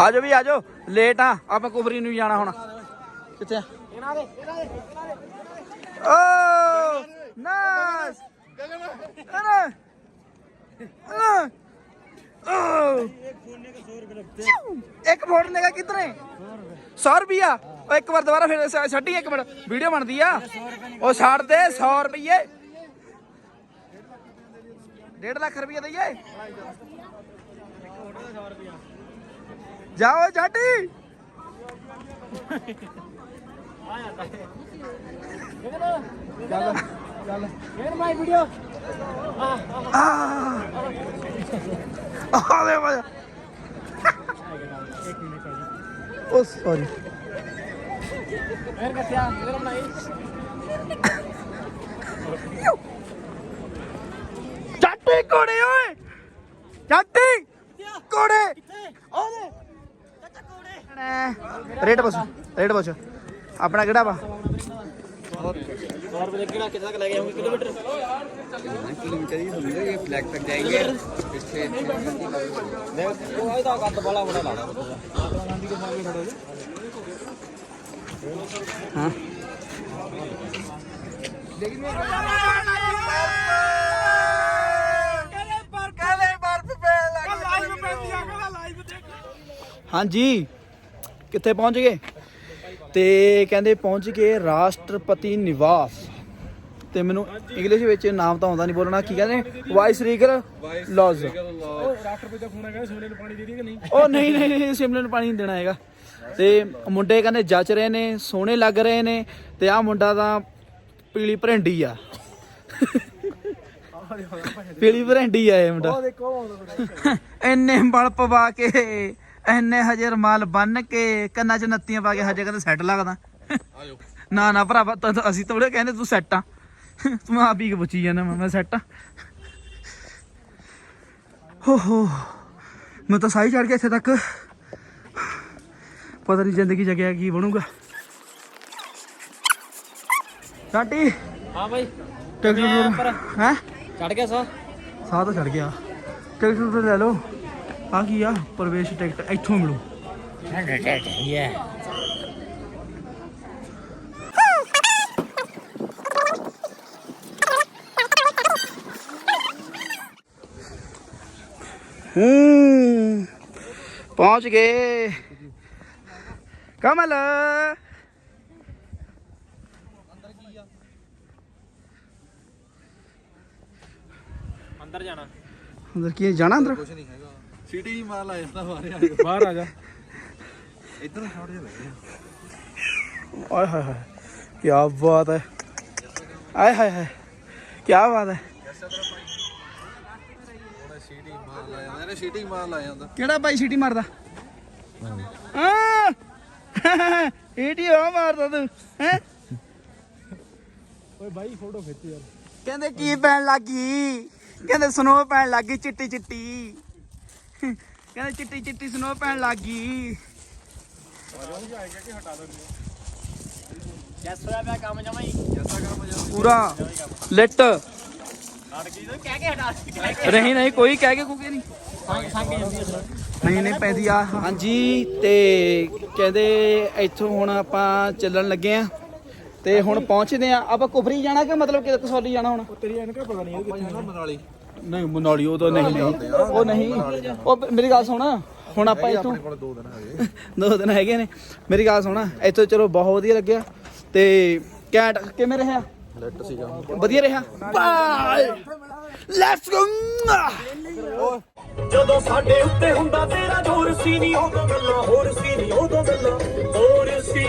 ਆਜੋ ਵੀ ਆਜੋ ਲੇਟ ਆ ਆਪਾਂ ਕੁਫਰੀ ਨੂੰ ਜਾਣਾ ਹੁਣ। ਕਿੱਥੇ ਆ? ਇਹਨਾਂ ਦੇ ਇਹਨਾਂ ਦੇ ਓ ਨਾਈਸ ਅਰੇ ਅਰੇ। ਓ। ਇੱਕ ਫੋਟੋ ਨੇ ਕਿਤਨੇ 100 ਰੁਪਿਆ ਉਹ ਇੱਕ ਵਾਰ ਦੁਬਾਰਾ ਫਿਰ ਸ- ਛੱਡੀ, ਇੱਕ ਮਿੰਟ। ਵੀਡੀਓ ਬਣਦੀ ਆ। ਉਹ ਛੱਡ ਦੇ 100 ਰੁਪਏ 1.5 ਲੱਖ ਦਈਏ ਜਾਓ ਜਾਟੀ ਚੱਲ ਚੱਲ। ਫੇਰ ਮਾਈ ਵੀਡੀਓ ਆਲੇ ਮਜ਼ਾ ਉਹ ਸੌਰੀ ਫੇਰ ਕੱਟਿਆ ਫੇਰ ਬਣਾਈ। ਚਾਟੀ ਕੋੜੇ ਓਏ। ਚਾਚਾ ਕੋੜੇ ਰੇਟ ਪੁੱਛ ਰੇਟ ਪੁੱਛ। ਆਪਣਾ ਕਿਹੜਾ ਵਾ? 100 ਰੁਪਏ ਕਿਹੜਾ ਕਿੰਨਾ ਕ ਲੱਗੇ ਹੋਣਗੇ ਕਿਲੋਮੀਟਰ ਕਿਲੋਮੀਟਰ ਹੀ ਹੋਣਗੇ ਇਹ ਫਲੈਗ ਤੱਕ ਜਾਏਗੇ ਪਿੱਛੇ ਮੈਂ ਉਹ ਇਹਦਾ ਕੱਦ ਬੜਾ ਬੜਾ ਲਾ ਹਾਂ। ਹਾਂਜੀ। ਕਿੱਥੇ ਪਹੁੰਚ ਗਏ? ਤੇ ਕਹਿੰਦੇ ਪਹੁੰਚ ਗਏ ਰਾਸ਼ਟਰਪਤੀ ਨਿਵਾਸ। ਤੇ ਮੈਨੂੰ ਇੰਗਲਿਸ਼ ਵਿੱਚ ਨਾਮ ਤਾਂ ਆਉਂਦਾ ਨਹੀਂ ਬੋਲਣਾ। ਕੀ ਕਹਿੰਦੇ? ਵਾਈਸ ਰੀਗਰ ਲੌਜ ਰਾਸ਼ਟਰਪਤੀ ਦਾ ਫੋਨ ਹੈਗਾ ਸੋਨੇ ਨੂੰ ਪਾਣੀ ਦੇ ਦੀ ਕਿ ਨਹੀਂ? ਉਹ ਨਹੀਂ ਨਹੀਂ ਸਿਮਲੇ ਨੂੰ ਪਾਣੀ ਨਹੀਂ ਦੇਣਾ ਹੈਗਾ। ਤੇ ਮੁੰਡੇ ਕਹਿੰਦੇ ਜੱਚ ਰਹੇ ਨੇ ਸੋਹਣੇ ਲੱਗ ਰਹੇ ਨੇ ਤੇ ਆਹ ਮੁੰਡਾ ਤਾਂ ਪੀਲੀ ਭਰੰਡੀ ਆ। ਪੀਲੀ ਭਰੰਡੀ ਆ ਇਹ ਮੁੰਡਾ। ਦੇਖੋ ਇੰਨੇ ਬਲ ਪਵਾ ਕੇ ਇੰਨੇ ਹਜੇ ਰਮਾਲ ਬੰਨ ਕੇ ਕੰਨਾਂ 'ਚ ਨੱਤੀਆਂ ਪਾ ਕੇ ਹਜੇ ਕਹਿੰਦੇ ਸੈੱਟ ਲੱਗਦਾ ਨਾ ਨਾ ਭਰਾਵਾ ਤਾਂ ਤਾਂ ਅਸੀਂ ਤਾਂ ਬੜੇ ਕਹਿੰਦੇ ਤੂੰ ਸੈੱਟ ਆ। ਤੂੰ ਆਪ ਹੀ ਪੁੱਛੀ ਜਾਂਦਾ ਮੈਂ ਸੈੱਟ ਆ। ਹੋ ਹੋ। ਮੈਂ ਤਾਂ ਸਾਈ ਚੜ ਗਿਆ ਇੱਥੇ ਤੱਕ। ਪਤਾ ਨਹੀਂ ਜ਼ਿੰਦਗੀ ਜਗਿਆ ਕੀ ਬਣੂਗਾ। ਸਾਟੀ ਹਾਂ ਬਾਈ। ਟਿਕਟ ਪਰ ਹੈ? ਚੜ ਗਿਆ ਸਾ ਸਾਹ ਤਾਂ ਚੜ ਗਿਆ। ਟਿਕਟ ਟੁਕਟ ਲੈ ਲਓ। ਆ ਕੀ ਆ? ਪ੍ਰਵੇਸ਼ ਟਿਕਟ ਇੱਥੋਂ ਮਿਲੂ। ਹੂੰ ਪਹੁੰਚ ਗਏ। ਕਮਲ। ਅੰਦਰ ਜਾਣਾ ਅੰਦਰ ਕੀ ਹੈ? ਜਾਣਾ ਅੰਦਰ? कुछ नहीं हैगा सीटी ही मार लाया था हमारे ਬਾਹਰ ਆ ਜਾ इधर शॉट जे लगे ਆਏ ਹਾਏ ਹਾਏ ਕੀ ਬਾਤ ਹੈ ਆਏ ਹਾਏ ਹਾਏ ਕੀ ਬਾਤ ਹੈ ਉਹਨੇ ਸੀਟੀ ਮਾਰ ਲਾਇਆ ਇਹਨੇ ਸੀਟੀ ਮਾਰ ਲਾਇਆ ਹੁੰਦਾ ਕਿਹੜਾ ਬਾਈ ਸੀਟੀ ਮਾਰਦਾ ਹਾਂ ਏਟੀ ਆ ਮਾਰਦਾ ਤੂੰ ਹੈ ਓਏ ਬਾਈ ਫੋਟੋ ਖਿੱਚ ਯਾਰ ਕਹਿੰਦੇ ਕੀ ਪੈਣ ਲੱਗੀ ਕਹਿੰਦੇ ਸਨੋ ਪੈਣ ਲੱਗੀ ਚਿੱਟੀ ਚਿੱਟੀ ਕਹਿੰਦੇ ਚਿੱਟੀ ਚਿੱਟੀ ਸਨੋ ਪੈਣ ਲੱਗੀ ਜੈਸ ਹੋਇਆ ਪਿਆ ਕੰਮ ਜਮਾ ਹੀ। ਪੂਰਾ ਲਿਟ। ਲੜਕੀ ਤੋਂ ਕਹਿ ਕੇ ਹਟਾ ਨਹੀਂ ਨਹੀਂ ਕੋਈ ਕਹਿ ਕੇ ਕੁਕੇ ਨਹੀਂ। ਸੰਗ ਜਾਂਦੀ ਹੈ ਸਰ। ਨਹੀਂ ਨਹੀਂ ਪੈਂਦੀ ਆ। ਹਾਂਜੀ ਤੇ ਕਹਿੰਦੇ ਇੱਥੋਂ ਹੁਣ ਆਪਾਂ ਚੱਲਣ ਲੱਗੇ ਆ ਤੇ ਹੁਣ ਪਹੁੰਚਦੇ ਆ ਆਪਾਂ ਕੁਫਰੀ ਜਾਣਾ ਕਿ ਮਤਲਬ ਕਿ ਕਸੌਲੀ ਜਾਣਾ ਹੁਣ? ਤੇਰੀ ਐਨਕ ਪਤਾ ਨਹੀਂ ਆਪਾਂ ਜਾਣਾ ਮਨਾਲੀ। ਨਹੀਂ ਮਨਾਲੀ ਉਹ ਤਾਂ ਨਹੀਂ। ਉਹ ਨਹੀਂ। ਉਹ ਮੇਰੀ ਗੱਲ ਸੁਣ। ਹੁਣ ਆਪਾਂ ਇੱਥੋਂ ਆਪਣੇ ਕੋਲ ਦੋ ਦਿਨ ਹੈਗੇ। ਦੋ ਦਿਨ ਹੈਗੇ ਨੇ। ਮੇਰੀ ਗੱਲ ਸੁਣ। ਇੱਥੋਂ ਚਲੋ ਬਹੁਤ ਵਧੀਆ ਲੱਗਿਆ। ਤੇ ਕੈਟ ਕਿਵੇਂ ਰਿਹਾ? ਲੈਟ ਸੀਗਾ। ਵਧੀਆ ਰਿਹਾ? ਬਾਏ! ਲੈਟਸ ਗੋ ਜਦੋਂ ਸਾਡੇ ਉੱਤੇ ਹੁੰਦਾ ਤੇਰਾ ਜ਼ੋਰ ਸੀ ਨਹੀਂ ਉਦੋਂ ਗੱਲਾਂ ਹੋਰ ਸੀ ਨਹੀਂ ਉਦੋਂ ਗੱਲਾਂ ਹੋਰ ਸੀ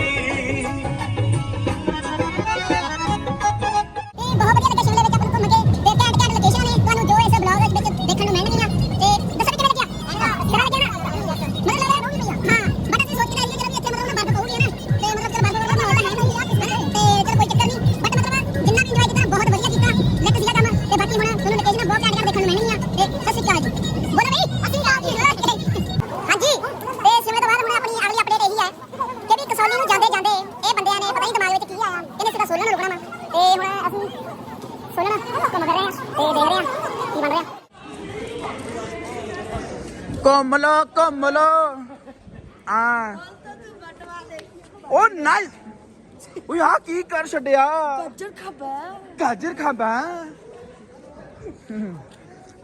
ਸਿੱਧਾ ਸੋਲਣ ਨੂੰ ਰੁਕਣਾ ਵਾ। ਤੇ ਹੁਣ ਅਸੀਂ ਸੋਲਣ ਘੁੰਮ ਫਿਰ ਰਹੇ ਹਾਂ। ਤੇ ਦੇਖ ਰਹੇ ਹਾਂ ਕੀ ਬਣ ਰਿਹਾ। ਘੁੰਮ ਲੋ ਘੁੰਮ ਲੋ ਆ। ਉਹ ਨਾਈਸ ਓਏ ਆ ਕੀ ਕਰ ਛੱਡਿਆ? ਗਾਜਰ ਖਾਬਾ ਗਾਜਰ ਖਾਬਾ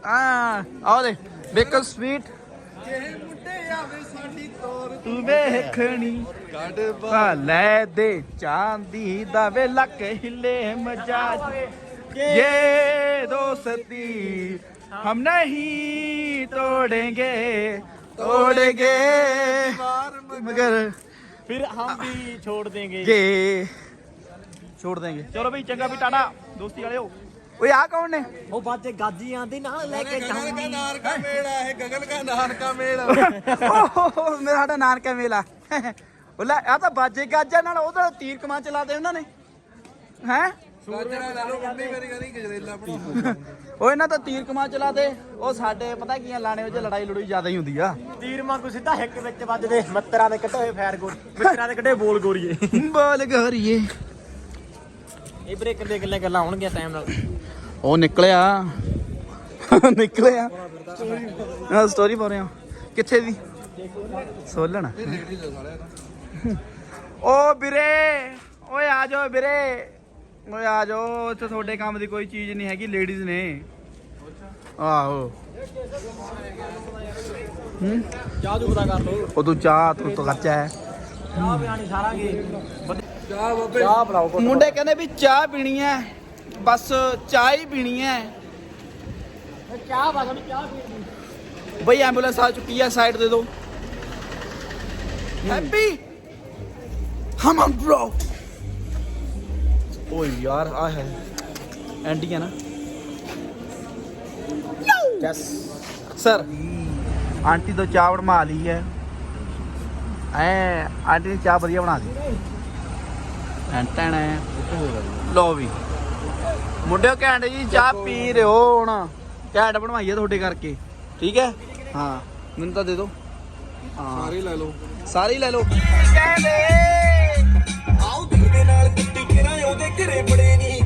ਆ ਆਓ ਦੇ ਬੇਕਲ ਸਵੀਟ ਤੂੰ ਵੇਖਣੀ। ਲੈ ਦੇ ਚਾਂਦੀ ਦਾ ਵੇ ਲੱਕ ਹਿੱਲੇ ਮਜਾਜ? ਇਹ ਦੋਸਤੀ ਹਮ ਨਹੀਂ ਤੋੜेंगे ਤੋੜेंगे ਮਗਰ ਫਿਰ ਹਮ ਵੀ ਛੋੜ ਦੇਂਗੇ। ਜੇ ਛੋੜ ਦੇਂਗੇ। ਚਲੋ ਬਈ ਚੰਗਾ ਵੀ ਟਾਟਾ। ਦੋਸਤੀ ਵਾਲਿਓ। ਓਏ ਆ ਕੌਣ ਨੇ? ਉਹ ਬਾਤੇ ਗਾਜੀ ਆਂਦੀ ਨਾਲ ਲੈ ਕੇ ਜਾਉਂਦੀ ਨਾਨਕਾ ਮੇਲਾ ਇਹ ਗਗਨ ਦਾ ਨਾਨਕਾ ਮੇਲਾ। ਮੇਰਾ ਸਾਡਾ ਨਾਨਕਾ ਮੇਲਾ। ਉਹ ਲੈ ਆ ਤਾਂ ਬਾਜੇ ਗਾਜਾ ਨਾਲ ਉਹਦਾ ਤੀਰ ਕਮਾਨ ਚਲਾਦੇ ਉਹਨਾਂ ਨੇ। ਹੈ? ਉਹ ਇਹਨਾਂ ਤਾਂ ਤੀਰ ਕਮਾਨ ਚਲਾਦੇ ਉਹ ਸਾਡੇ ਪਤਾ ਕੀ ਆ ਲਾਣੇ ਵਿੱਚ ਲੜਾਈ ਲੜੂਈ ਜ਼ਿਆਦਾ ਹੀ ਹੁੰਦੀ ਆ। ਤੀਰ ਵਾਂਗੂ ਸਿੱਧਾ ਹਿੱਕ ਵਿੱਚ ਵੱਜਦੇ ਮਿੱਤਰਾਂ ਦੇ ਕੱਢੇ ਹੋਏ ਫੈਰ ਗੋਲ ਮਿੱਤਰਾਂ ਦੇ ਕੱਢੇ ਬੋਲ ਗੋਰੀਏ। ਬੋਲ ਗੋਰੀਏ। ਇਹ ਵੀਰੇ ਕਿੰਨੇ ਕਿੰਨੇ ਗੱਲਾਂ ਹੋਣਗੀਆਂ ਟਾਈਮ ਨਾਲ। ਉਹ ਨਿਕਲਿਆ। ਨਿਕਲਿਆ। ਹਾਂ ਸਟੋਰੀ ਪਾ ਰਿਹਾ। ਕਿੱਥੇ ਦੀ? ਸੋਲਣ। ਓ ਵੀਰੇ ਓਏ ਆ ਜਾਓ ਵੀਰੇ ਓਏ ਆ ਜਾਓ ਇੱਥੇ ਤੁਹਾਡੇ ਕੰਮ ਦੀ ਕੋਈ ਚੀਜ਼ ਨਹੀਂ ਹੈਗੀ ਲੇਡੀਜ਼ ਨੇ ਆਹੋ ਹੂੰ ਚਾਹ ਜੂ ਪਤਾ ਕਰ ਲੋ ਉਹ ਤੂੰ ਚਾਹ ਤੂੰ ਤਾਂ ਖਰਚਾ ਹੈ ਚਾਹ ਪਿਆਣੀ ਸਾਰਾਂਗੇ ਚਾਹ ਬਾਬੇ ਚਾਹ ਬਣਾਓ ਮੁੰਡੇ ਕਹਿੰਦੇ ਵੀ ਚਾਹ ਪੀਣੀ ਹੈ ਬਸ ਚਾਹ ਹੀ ਪੀਣੀ ਹੈ ਚਾਹ ਬਸ ਉਹਨੂੰ ਚਾਹ ਪੀ ਬਈ ਐਂਬੂਲੈਂਸ ਆ ਚੁੱਕੀ ਹੈ ਸਾਈਡ ਦੇ ਦੋ ਹੈਪੀ ਹਮ ਹਮ ਬ੍ਰੋ ਓਏ ਯਾਰ ਆ ਹੈ। ਐਂਟੀ ਹੈ ਨਾ? ਯੈਸ ਸਰ ਆਂਟੀ ਤੋਂ ਚਾਹ ਬਣਵਾ ਲਈ ਹੈ। ਐ ਆਂਟੀ ਨੇ ਚਾਹ ਵਧੀਆ ਬਣਾ ਦੀ ਐਂਟਣ ਲੋ ਵੀ। ਮੁੰਡਿਓ ਘੈਂਟ ਜੀ ਚਾਹ ਪੀ ਰਹੇ ਹੋ ਹੁਣ। ਘੈਂਟ ਬਣਵਾਈ ਹੈ ਤੁਹਾਡੇ ਕਰਕੇ। ਠੀਕ ਹੈ? ਹਾਂ ਮੈਨੂੰ ਤਾਂ ਦੇ ਦਿਓ। ਹਾਂ। ਸਾਰੇ ਲੈ ਲਓ। ਸਾਰੇ ਲੈ ਲਓ। ਆਉ ਦੇ ਨਾਲ ਕੁੱਤੀ ਕਿਰਾਂ ਉਹਦੇ ਘਰੇ ਬੜੇ ਨਹੀਂ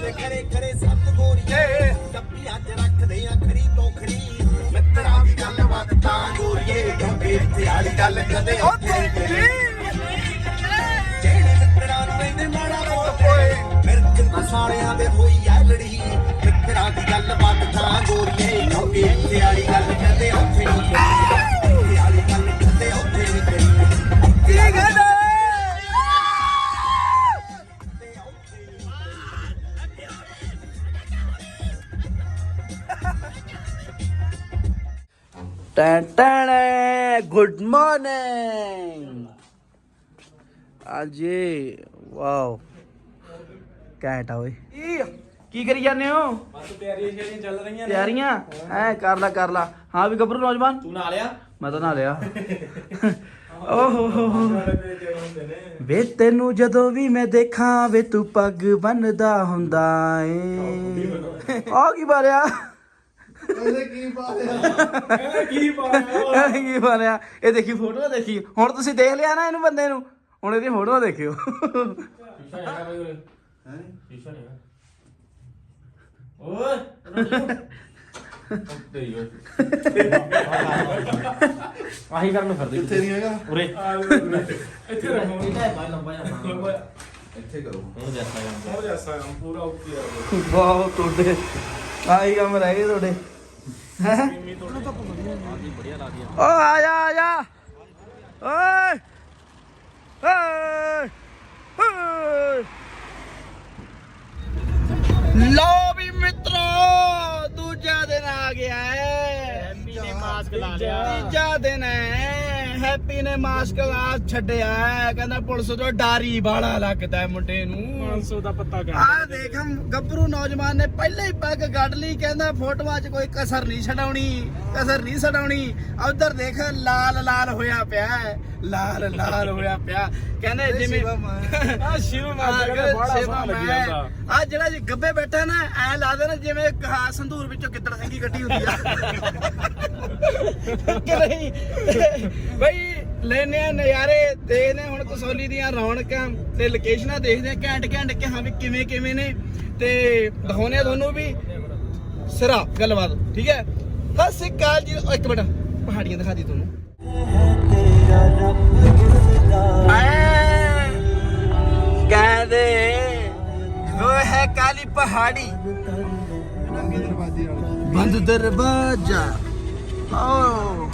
ਦੇ ਖਰੇ ਖਰੇ ਸੱਤ ਗੋਰੀਏ ਜੱਪੀ ਅੱਜ ਰੱਖਦੇ ਆ ਖਰੀ ਤੋਂ ਮਿੱਤਰਾਂ ਦੀ ਗੱਲਬਾਤ ਤਾਂ ਗੋਰੀਏ ਕਿਉਂਕਿ ਇੱਥੇ ਵਾਲੀ ਗੱਲ ਕਦੇ ਮਸਾਲਿਆਂ ਦੇ ਹੋਈ ਐ ਲੜੀ ਮਿੱਤਰਾਂ ਦੀ ਗੱਲ ਬਾਤ ਤਾਂ ਗੋਰੀਏ ਕਿਉਂਕਿ ਇੱਥੇ ਵਾਲੀ ਗੱਲ ਕਦੇ ਉੱਥੇ ਨਹੀਂ ਕਰੀ ਇੱਥੇ ਵਾਲੀ ਗੱਲ ਕਦੇ ਉੱਥੇ ਨਹੀਂ ਕਰੀ ਕੀ ਕਹਿੰਦੇ ਟੈਂ ਟੈਂ ਗੁੱਡ ਮਾਰਨਿੰਗ। ਅਜੇ ਵਾਓ। ਕੈਟ ਆ ਓਏ। ਕੀ ਕਰੀ ਜਾਂਦੇ ਹੋ? ਬਸ ਤਿਆਰੀਆਂ ਸ਼ੇਰੀਆਂ ਚੱਲ ਰਹੀਆਂ ਤਿਆਰੀਆਂ? ਐ ਕਰ ਲਾ ਕਰ ਲਾ। ਹਾਂ ਵੀ ਗੱਭਰੂ ਨੌਜਵਾਨ। ਤੂੰ ਨਾ ਲਿਆ ਮੈਂ ਤਾਂ ਨਾ ਲਿਆ ਓਹ ਹੋ ਹੋ ਵੇ ਤੈਨੂੰ ਜਦੋਂ ਵੀ ਮੈਂ ਦੇਖਾਂ ਵੇ ਤੂੰ ਪੱਗ ਬੰਨਦਾ ਹੁੰਦਾ ਏ। ਆ ਕੀ ਬਾਰਿਆ ਕੀ ਕੀ ਬਾਰਿਆ ਇਹ ਦੇਖੀ ਫੋਟੋ ਦੇਖੀ। ਹੁਣ ਤੁਸੀਂ ਦੇਖ ਲਿਆ ਨਾ ਇਹਨੂੰ ਬੰਦੇ ਨੂੰ। ਹੁਣ ਇਹਦੀ ਫੋਟੋ ਦੇਖਿਓ। ਹੈ? ਸ਼ੀਸ਼ਾ ਨਹੀਂ ਓਏ ਤੇਰੀ ਓਏ। ਆਹੀ ਕਰਨ ਨੂੰ ਫਿਰਦੇ ਕਿੱਥੇ ਨਹੀਂ ਹੈਗਾ? ਉਰੇ। ਇੱਥੇ ਰੱਖੋ। ਇਹਦਾ ਹੈ ਬਾਈ ਲੰਬਾ ਜਿਹਾ ਇੱਥੇ ਕਰੋ। ਹੁਣ ਜੈਸਾ ਜਾਂਦਾ ਬਹੁਤ ਤੁਹਾਡੇ। ਆਹੀ ਕੰਮ ਰਹਿ ਗਏ ਤੁਹਾਡੇ? ਓ ਆ ਜਾ ਆ ਜਾ। ਓਏ ਓਏ ਲੋ ਵੀ ਮਿੱਤਰੋ ਦੂਜਾ ਦਿਨ ਆ ਗਿਆ ਹੈ। ਹੈਪੀ ਨੇ ਮਾਸਕ ਲਾ ਲਿਆ। ਤੀਜਾ ਦਿਨ ਹੈ। ਹੈਪੀ ਨੇ ਮਾਸਕ ਲਾ ਛੱਡਿਆ ਹੈ। ਕਹਿੰਦਾ ਪੁਲਿਸ ਤੋਂ ਡਾਰੀ ਬਾਲਾ ਲੱਗਦਾ ਹੈ ਮੁੰਡੇ ਨੂੰ। 500 ਦਾ ਪੱਤਾ ਕਰ ਆ ਦੇਖ ਹਮ ਗੱਭਰੂ ਨੌਜਵਾਨ ਨੇ ਪਹਿਲਾਂ ਹੀ ਪੱਗ ਕੱਢ ਲਈ। ਕਹਿੰਦਾ ਫੋਟੋਆਂ 'ਚ ਕੋਈ ਕਸਰ ਨਹੀਂ ਛਡਾਉਣੀ ਕਸਰ ਨਹੀਂ ਛਡਾਉਣੀ। ਉਧਰ ਦੇਖ ਲਾਲ ਲਾਲ ਹੋਇਆ ਪਿਆ ਹੈ। ਲਾਲ ਲਾਲ ਹੋਇਆ ਪਿਆ। ਕਹਿੰਦੇ ਜਿਵੇਂ ਆ ਸ਼ਿਵ ਮਾਰਦਾ ਕਹਿੰਦਾ ਬੜਾ ਸੋਹਣਾ ਲੱਗੀ ਜਾਂਦਾ ਆ ਜਿਹੜਾ ਜੀ ਗੱਬੇ ਬੈਠਾ ਨਾ ਐ ਲੱਗਦਾ ਨਾ ਜਿਵੇਂ ਆਹ ਸੰਧੂਰ ਵਿੱਚੋਂ ਗਿੱਦੜ ਸਿੰਘੀ ਕੱਢੀ ਹੁੰਦੀ ਆ। ਕਿ ਨਹੀਂ? ਬਈ ਲੈਨੇ ਆ ਨਜ਼ਾਰੇ, ਦੇਖਦੇ ਹਾਂ ਹੁਣ ਕਸੌਲੀ ਦੀਆਂ ਰੌਣਕਾਂ ਤੇ ਲੋਕੇਸ਼ਨਾਂ ਦੇਖਦੇ ਆ, ਘੈਂਟ ਘੈਂਟ ਕਿ ਹਾਂ ਵੀ ਕਿਵੇਂ ਕਿਵੇਂ ਨੇ ਤੇ ਦਿਖਾਉਨੇ ਆ ਤੁਹਾਨੂੰ ਵੀ ਸਿਰਾ ਗੱਲਬਾਤ, ਠੀਕ ਹੈ? ਸਤਿ ਸ਼੍ਰੀ ਅਕਾਲ ਜੀ, ਇੱਕ ਮਿੰਟ, ਪਹਾੜੀਆਂ ਦਿਖਾ ਦੀ ਤੁਹਾਨੂੰ। ਐ ਕਹਿੰਦੇ, ਉਹ ਹੈ ਕਾਲੀ ਪਹਾੜੀ। ਬੰਦ ਦਰਵਾਜ਼ਾ। ਓ,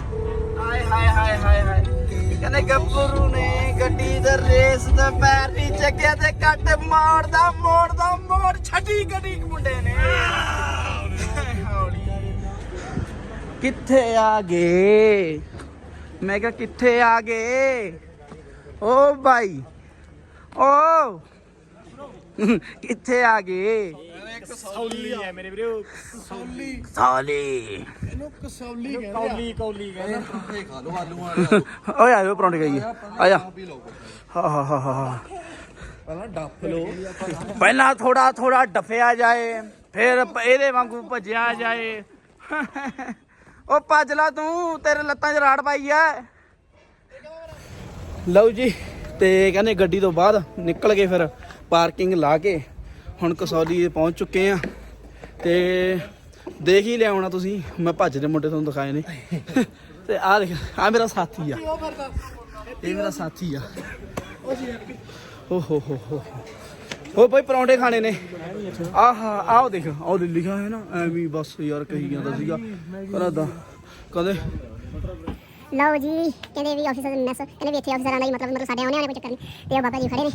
ਹਾਏ ਹਾਏ ਹਾਏ ਹਾਏ ਹਾਏ। ਕਹਿੰਦੇ ਗੱਭਰੂ ਨੇ ਗੱਡੀ ਦਾ ਰੇਸ ਦਾ ਪੈਰ ਨਹੀਂ ਚੱਕਿਆ ਤੇ ਕੱਟ ਮਾਰਦਾ, ਮੋੜਦਾ, ਮੋੜ ਛੱਡੀ ਗੱਡੀ ਮੁੰਡੇ ਨੇ। ਕਿੱਥੇ ਆ ਗਏ? ਮੈਂ ਕਿਹਾ ਕਿੱਥੇ ਆ ਗਏ? ਓ ਭਾਈ ਓ। ਕਿੱਥੇ ਆ ਗਏ? ਕੌਲੀ ਹੈ ਮੇਰੇ ਵੀਰੇ ਕੌਲੀ ਸਾਲੀ ਕੌਲੀ ਕੌਲੀ ਕਹਿੰਦਾ ਓਏ ਆਇਓ ਪਰੌਂਠੇ ਖਾਈਏ ਆ ਜਾ ਹਾਂ ਹਾਂ ਹਾਂ ਹਾਂ ਪਹਿਲਾਂ ਡੱਫ ਲੋ ਪਹਿਲਾਂ ਥੋੜਾ ਥੋੜਾ ਡੱਫਿਆ ਜਾਏ ਫਿਰ ਪ- ਇਹਦੇ ਵਾਂਗੂ ਭੱਜਿਆ ਜਾਏ ਉਹ ਭੱਜ ਲਾ ਤੂੰ ਤੇਰੇ ਲੱਤਾਂ 'ਚ ਰਾੜ ਪਾਈ ਐ ਲਓ ਜੀ ਤੇ ਕਹਿੰਦੇ ਗੱਡੀ ਤੋਂ ਬਾਅਦ ਨਿਕਲ ਗਏ ਫਿਰ ਪਾਰਕਿੰਗ ਲਾ ਕੇ ਹੁਣ ਕਸੌਲੀ ਪਹੁੰਚ ਚੁੱਕੇ ਆ ਤੇ ਦੇਖ ਹੀ ਲਿਆਉਣਾ ਤੁਸੀਂ, ਮੈਂ ਭੱਜਦੇ ਮੁੰਡੇ ਤੁਹਾਨੂੰ ਦਿਖਾਏ ਨੇ। ਤੇ ਆ ਦੇਖ ਆ ਮੇਰਾ ਸਾਥੀ ਆ। ਇਹ ਮੇਰਾ ਸਾਥੀ ਆ। ਓ ਹੋ ਹੋ ਹੋ ਹੋ। ਭਾਈ ਪਰੌਂਠੇ ਖਾਣੇ ਨੇ। ਆਹਾ ਆਓ ਦੇਖ ਆਓ ਲਿਖਿਆ ਹੈ ਨਾ, ਐਵੇਂ ਬਸ ਯਾਰ ਕਹੀ ਜਾਂਦਾ ਸੀਗਾ। ਕਹਿੰਦਾ ਦਾ ਕਹਿੰਦੇ ਲਓ ਜੀ ਕਹਿੰਦੇ ਵੀ ਆਫਿਸਰ ਮੈਸ ਕਹਿੰਦੇ ਵੀ ਇੱਥੇ ਆਫਿਸਰਾਂ ਦਾ ਹੀ ਮਤਲਬ ਮਤਲਬ ਸਾਡੇ ਆਉਣੇ ਵਾਲੇ ਕੋਈ ਚੱਕਰ ਨਹੀਂ। ਤੇ ਉਹ ਬਾਬਾ ਜੀ ਖੜੇ ਨੇ।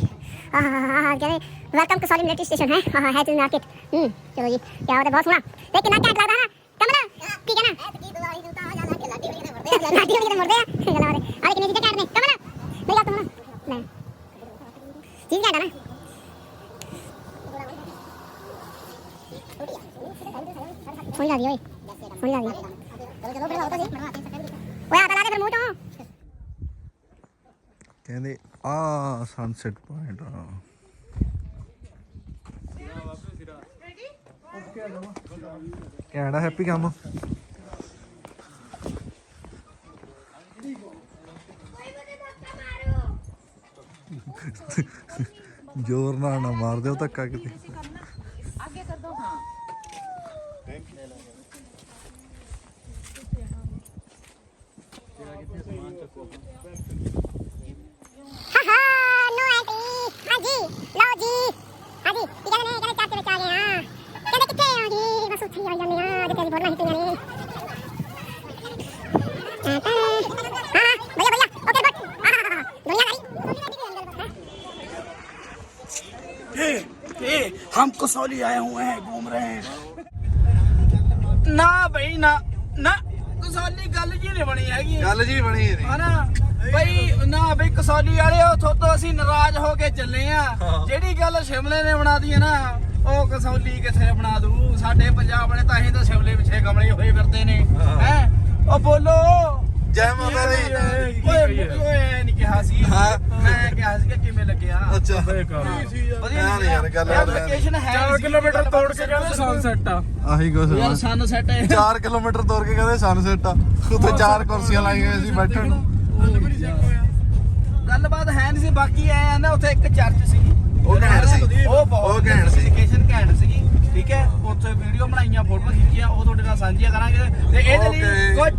ਆਹ ਹਾ ਹਾ ਹਾ ਕਹਿੰਦੇ welcome to Soli military station ਹੈ? ਆਹ ਹੈ ਟੂ ਮਾਰਕੀਟ ਹੂੰ ਚਲੋ ਜੀ ਕੀ ਬਾਤ ਹੈ ਬਹੁਤ ਸੋਹਣਾ। ਤੇ ਕਿੰਨਾ ਘੈਂਟ ਲੱਗਦਾ ਨਾ ਕਮਲਾ ਕੀ ਕਹਿਣਾ? ਐਤਕੀ ਦਿਵਾਲੀ ਨੂੰ ਤਾਂ ਆ ਜਾ ਲਾ ਕੇ ਲਾਡੀ ਦੇ ਮੁਰਦੇ ਆ ਲਾਡੀ ਦੇ ਮੁਰਦੇ ਆ ਗੱਲਾਂ ਵਾਲੇ ਆਲੇ ਕਿੰਨੀ ਚੀਜ਼ਾਂ ਘੈਂਟ ਨੇ। ਕਮਲਾ ਮੇਰੀ ਗੱਲ ਸੁਣ ਲੈ ਚੀਜ਼ ਘੈਂਟ ਆ ਨਾ ਸੋਹਣੀ ਲੱਗਦੀ ਓਏ ਸੋਹਣੀ ਲੱਗਦੀ ਚਲੋ ਚਲੋ ਬੜਾ ਹੋਤਾ ਸੀ ਓਏ ਆ ਤਾਂ ਲਾ ਦੇ ਫਿਰ ਮੂੰਹ ਚੋਂ। ਕਹਿੰਦੇ, ਆ ਸਨਸੈਟ ਪੁਆਇੰਟ ਆ। ਕਿਹੜਾ ਹੈਪੀ ਕੰਮ। ਜ਼ੋਰ ਨਾਲ ਨਾ ਮਾਰ ਦਿਓ ਧੱਕਾ ਕਿਤੇ ਹਾਹਾ ਨੋ ਆਂਟੀ ਹਾਂਜੀ ਲਓ ਜੀ ਹਾਂਜੀ ਕੀ ਕਹਿੰਦੇ ਨੇ ਕਹਿੰਦੇ ਚਾਚੇ ਵਿੱਚ ਆ ਗਏ ਆ ਕਹਿੰਦੇ ਕਿੱਥੇ ਆ ਜੀ ਬਸ ਉੱਥੇ ਹੀ ਆ ਜਾਂਦੇ ਆ ਜਿੱਥੇ ਅਸੀਂ ਬੋਲਣਾ ਸੀ ਪਈਆਂ ਨੇ ਹਾਂ ਭਈਆ ਭਈਆ ਓਕੇ ਗੁੱਡ ਆਹ ਦੁਨੀਆ ए, हम कसौली आए हुए हैं घूम रहे हैं ना भाई ना ना ਕਸੌਲੀ ਗੱਲ ਜੀ ਨਹੀਂ ਬਣੀ ਹੈਗੀ। ਗੱਲ ਜੀ ਬਣੀ ਨਹੀਂ। ਹਨਾ? ਬਈ ਨਾ ਬਈ ਕਸੌਲੀ ਵਾਲੇ ਉਥੋਂ ਤੋਂ ਅਸੀਂ ਨਾਰਾਜ਼ ਹੋ ਕੇ ਚੱਲੇ ਆ। ਜਿਹੜੀ ਗੱਲ ਸ਼ਿਮਲੇ ਨੇ ਬਣਾਦੀ ਹੈ ਨਾ ਉਹ ਕਸੌਲੀ ਕਿੱਥੇ ਬਣਾ ਦੂ? ਸਾਡੇ ਪੰਜਾਬ ਵਾਲੇ ਤਾਂ ਅਸੀਂ ਤਾਂ ਸ਼ਿਮਲੇ ਪਿੱਛੇ ਕਮਲੇ ਹੋਏ ਫਿਰਦੇ ਨੇ। ਹੈ? ਉਹ ਬੋਲੋ। ਜੈ ਮਾਤਾ ਦੀ। ਓਏ ਓਏ ਨਹੀਂ ਕਿਹਾ ਸੀ। ਹਾਂ। ਮੈਂ ਕਿਹਾ ਸੀ ਕਿ ਕਿਵੇਂ ਲੱਗਿਆ। ਅੱਛਾ। ਵਧੀਆ ਯਾਰ ਯਾਰ ਗੱਲ ਲੋਕੇਸ਼ਨ ਹੈ 4 ਕਿਲੋਮੀਟਰ ਤੋੜ ਕੇ ਕਹਿੰਦੇ ਸਨਸੈਟ ਆ। ਆਹੀ ਕੁਛ ਯਾਰ ਸਨ ਸੈਟ ਹੈ। 4 ਕਿਲੋਮੀਟਰ ਤੁਰ ਕੇ ਕਹਿੰਦੇ ਸਨਸੈਟ ਆ। ਉੱਥੇ ਚਾਰ ਕੁਰਸੀਆਂ ਲਾਈਆਂ ਹੋਈਆਂ ਸੀ ਬੈਠਣ ਨੂੰ। ਗੱਲਬਾਤ ਹੈ ਨਹੀਂ ਸੀ ਬਾਕੀ ਐ ਆ ਨਾ ਉੱਥੇ ਇੱਕ ਚਰਚ ਸੀ ਉਹ ਘੈਂਟ ਸੀ। ਉਹ ਬਹੁਤ ਘੈਂਟ ਸੀ। ਲੋਕੇਸ਼ਨ ਘੈਂਟ ਸੀਗੀ ਠੀਕ ਹੈ? ਉੱਥੇ ਵੀਡੀਓ ਬਣਾਈਆਂ ਫੋਟੋਆਂ ਖਿੱਚੀਆਂ ਉਹ ਤੁਹਾਡੇ ਨਾਲ ਸਾਂਝੀਆਂ ਕਰਾਂਗੇ। ਤੇ ਇਹਦੇ ਲਈ. ਕੁਝ